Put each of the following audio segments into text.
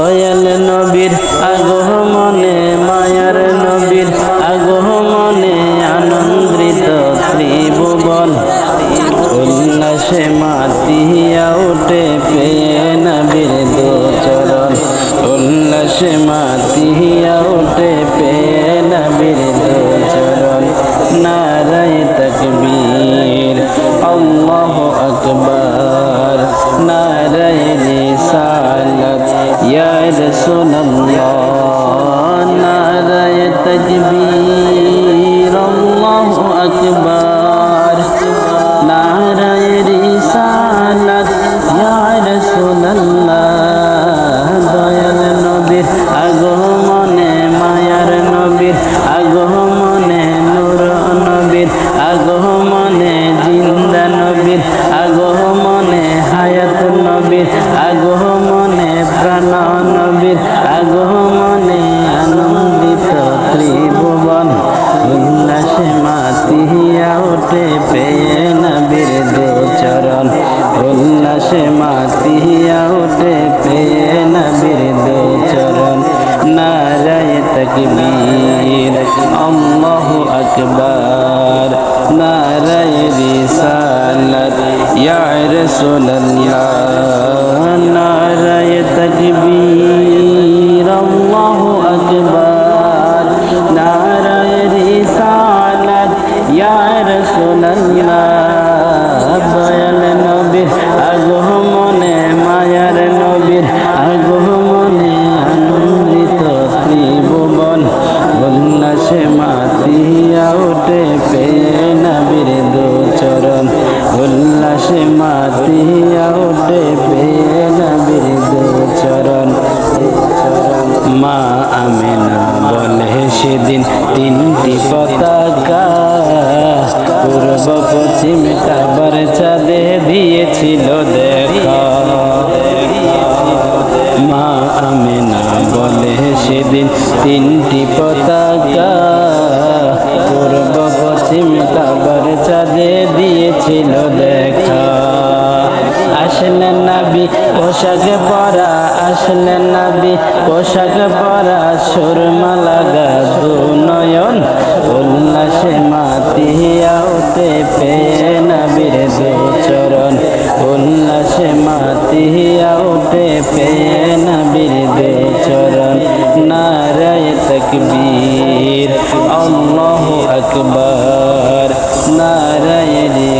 দয়াল নবীর আগমনে, মায়ার নবীর আগমনে আনন্দিত ত্রিভুবন। উল্লাসে মাতিয়া উঠে পেয়ে নবীর দুচরণ উল্লাসে মাতিয়া উঠে পেয়ে নবীর দুচরণ নারায় রাসূলুল্লাহ দয়াল নবীর আগমনে মায়ার নবীর আগমনে নূর নবীর আগমনে জিন্দা নবীর আগমনে হায়াত নবীর আগমনে প্রাণ নবীর আগমনে আনন্দিত ত্রিভুবন উল্লাসে মাতিয়া উঠে পেয়ে নবীর দুচরণ উল্লাসে মাতিয়া উঠে, পেয়ে নবীর দুচরণ। নারায় তকবীর, আল্লাহু আকবার। নারায় রিসালাত, ইয়া রাসূলুল্লাহ। নারায় তকবীর। দুচরণ মা আমেনা বলে, সেদিন তিনটি পতাকা পূর্ব পশ্চিম কাবার চাঁদে দিয়েছিল, দেখা। মা আমেনা বলে, সেদিন তিনটি পতাকা আসলেন নাবি, পোশাক পরা আসলেন নাবি, পোশাক পরা সুরমা লাগা দু নয়ন উল্লাসে মাতিয়া উঠে পেয়ে নবীর দু চরণ উল্লাসে মাতিয়া উঠে পেয়ে নবীর দু চরণ নারায় তকবীর, আল্লাহ আকবার, নারায় রিসালাত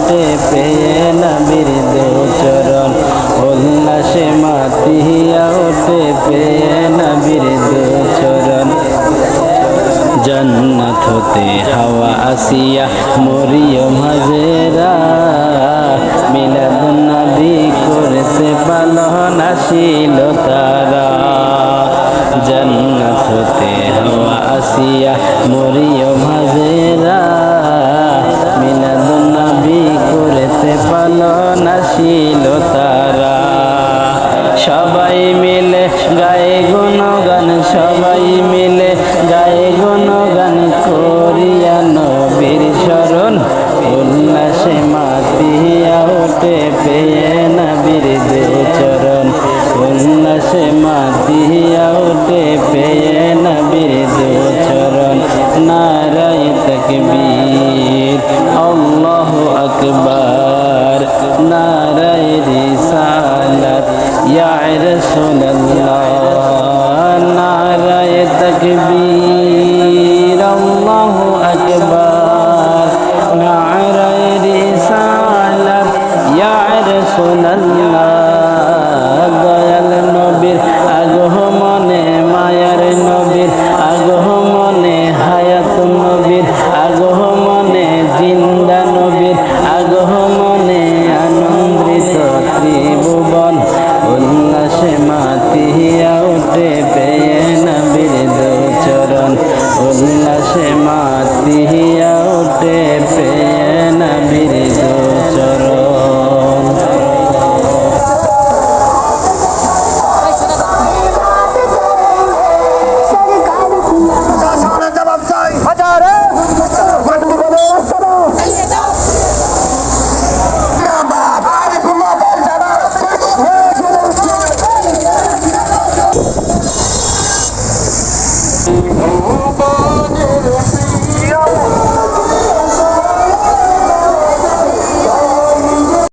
উঠে পেয়ে নবীর দুচরণ উল্লাসে মাতিয়া উঠে পেয়ে নবীর দুচরণ জন্নত হতে হাওয়া আসিয়া মরিয়ম হাজেরা। মিলাদ নবী করেছে পালন আসিল তারা। জন্নত হতে হাওয়া আসিয়া মরিয়ম হাজেরা। মিলাদ নবী করেছে পালন আসিল তারা সবাই মিলে গায়ে গুণগান, সবাই মিলে গায়ে গুণগান করিয়া নবীর শরণ উল্লাসে মাতিয়া উঠে পেয়ে নবীর দুচরণ উল্লাসে মাতিয়া উঠে পেয়ে নবীর দুচরণ। নারায় তকবীর। আল্লাহ আকবার নারায় রিসালাত ইয়া রাসূলুল্লাহ নারায় তকবীর আল্লাহ আকবার নারায় রিসালাত ইয়া রাসূলুল্লাহ দয়াল নবীর আগমনে মায়ার নবীর আগমনে হায়াত উল্লাসে মাতিয়া উঠে পেয়ে নবীর দু চরণ উল্লাসে মাতিয়া